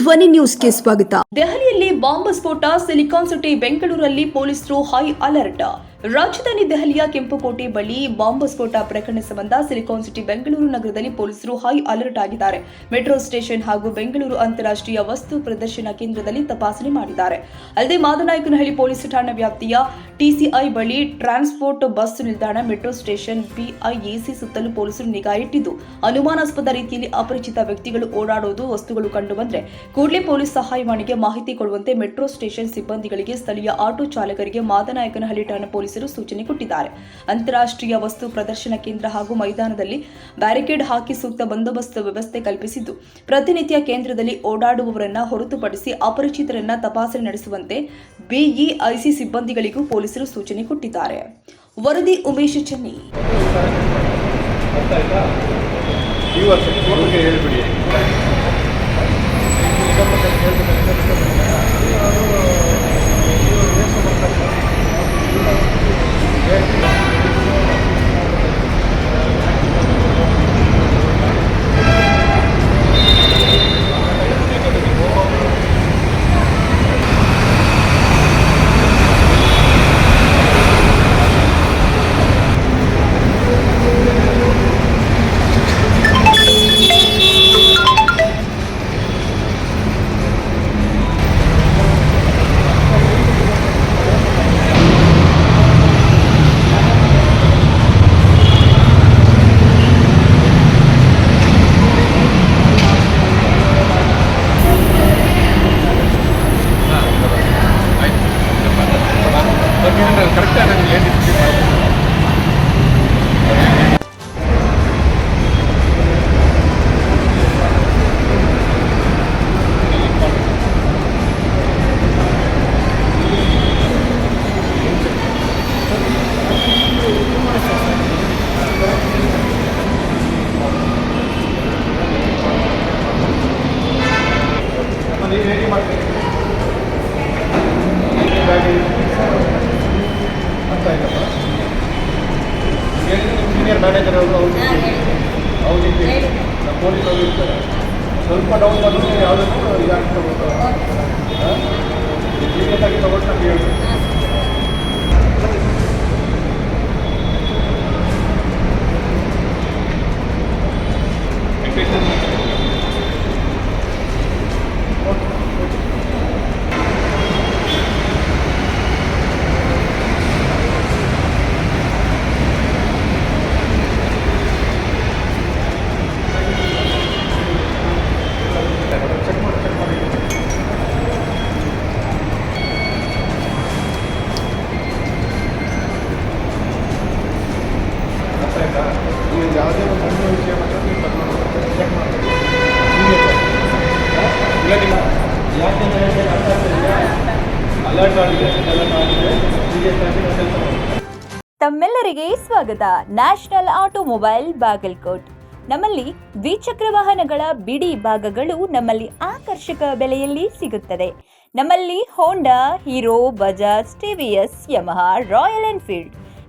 ಧ್ವನಿ ನ್ಯೂಸ್ಗೆ ಸ್ವಾಗತ. ದೆಹಲಿಯಲ್ಲಿ ಬಾಂಬ್ ಸ್ಫೋಟ ಸಿಲಿಕಾನ್ ಸಿಟಿ ಬೆಂಗಳೂರಲ್ಲಿ ಪೊಲೀಸರು ಹೈ ಅಲರ್ಟ್. ರಾಜಧಾನಿ ದೆಹಲಿಯ ಕೆಂಪುಕೋಟೆ ಬಳಿ ಬಾಂಬ್ ಸ್ಫೋಟ ಪ್ರಕರಣ ಸಂಬಂಧ ಸಿಲಿಕಾನ್ ಸಿಟಿ ಬೆಂಗಳೂರು ನಗರದಲ್ಲಿ ಪೊಲೀಸರು ಹೈ ಅಲರ್ಟ್ ಆಗಿದ್ದಾರೆ. ಮೆಟ್ರೋ ಸ್ಟೇಷನ್ ಹಾಗೂ ಬೆಂಗಳೂರು ಅಂತಾರಾಷ್ಟ್ರೀಯ ವಸ್ತು ಪ್ರದರ್ಶನ ಕೇಂದ್ರದಲ್ಲಿ ತಪಾಸಣೆ ಮಾಡಿದ್ದಾರೆ. ಅಲ್ಲದೆ ಮಾದನಾಯಕನಹಳ್ಳಿ ಪೊಲೀಸ್ ಠಾಣಾ ವ್ಯಾಪ್ತಿಯ ಟಿಸಿಐ ಬಳಿ ಟ್ರಾನ್ಸ್ಪೋರ್ಟ್ ಬಸ್ ನಿಲ್ದಾಣ ಮೆಟ್ರೋ ಸ್ಟೇಷನ್ ಬಿಐಎಸಿ ಸುತ್ತಲೂ ಪೊಲೀಸರು ನಿಗಾ ಇಟ್ಟಿದ್ದು. ಅನುಮಾನಾಸ್ಪದ ರೀತಿಯಲ್ಲಿ ಅಪರಿಚಿತ ವ್ಯಕ್ತಿಗಳು ಓಡಾಡುವುದು ವಸ್ತುಗಳು ಕಂಡುಬಂದರೆ ಕೂಡಲೇ ಪೊಲೀಸ್ ಸಹಾಯವಾಣಿಗೆ ಮಾಹಿತಿ ಕೊಡುವಂತೆ ಮೆಟ್ರೋ ಸ್ಟೇಷನ್ ಸಿಬ್ಬಂದಿಗಳಿಗೆ ಸ್ಥಳೀಯ ಆಟೋ ಚಾಲಕರಿಗೆ ಮಾದನಾಯಕನಹಳ್ಳಿ ಠಾಣಾ ಪೊಲೀಸರು ಸೂಚನೆ ಕೊಟ್ಟಿದ್ದಾರೆ. ಅಂತಾರಾಷ್ಟ್ರೀಯ ವಸ್ತು ಪ್ರದರ್ಶನ ಕೇಂದ್ರ ಹಾಗೂ ಮೈದಾನದಲ್ಲಿ ಬ್ಯಾರಿಕೇಡ್ ಹಾಕಿ ಸೂಕ್ತ ಬಂದೋಬಸ್ತ್ ವ್ಯವಸ್ಥೆ ಕಲ್ಪಿಸಿದ್ದು, ಪ್ರತಿನಿತ್ಯ ಕೇಂದ್ರದಲ್ಲಿ ಓಡಾಡುವವರನ್ನ ಹೊರತುಪಡಿಸಿ ಅಪರಿಚಿತರನ್ನ ತಪಾಸಣೆ ನಡೆಸುವಂತೆ ಬಿಇಐಸಿ ಸಿಬ್ಬಂದಿಗಳಿಗೂ ಪೊಲೀಸರು ಸೂಚನೆ ಕೊಟ್ಟಿದ್ದಾರೆ. ವರದಿ ಉಮೇಶ್ ಚೆನ್ನಿ. ಈ ವರ್ಷ ಹೇಳ್ಬಿಡಿ. ನೀವು ಹೇಗೆ ಮಾಡ್ತೀರಿ? ಅಂತ ಆಯ್ತಪ್ಪ. ಸೀನಿಯರ್ ಮ್ಯಾನೇಜರ್ ಅವರು ಅವ್ರು ಅವ್ರು ನಮ್ಮ ಪೊಲೀಸ್ ಅವರು ಇರ್ತಾರೆ. ಸ್ವಲ್ಪ ಡೌನ್ ಬಂದರೆ ಯಾವುದಕ್ಕೂ ಇದಾಗ್ತಾ ಸೀರಿಯಸ್ ಆಗಿ ನಮ್ಗೆ ಹೇಳ್ಬೇಕು ಚೆಕ್ ಮಾಡಿ ಚೆಕ್ ಮಾಡಿ ಅರ್ಥ ಆಯ್ತಾ ನೀವು ಯಾವುದೇ ಒಂದು ವಿಷಯ ತಮ್ಮೆಲ್ಲರಿಗೆ ಸ್ವಾಗತ. National automobile Bagalkot. ನಮ್ಮಲ್ಲಿ ದ್ವಿಚಕ್ರ ವಾಹನಗಳ ಬಿಡಿ ಭಾಗಗಳು ನಮ್ಮಲ್ಲಿ ಆಕರ್ಷಕ ಬೆಲೆಯಲ್ಲಿ ಸಿಗುತ್ತದೆ. ನಮ್ಮಲ್ಲಿ Honda Hero Bajaj TVS Yamaha Royal Enfield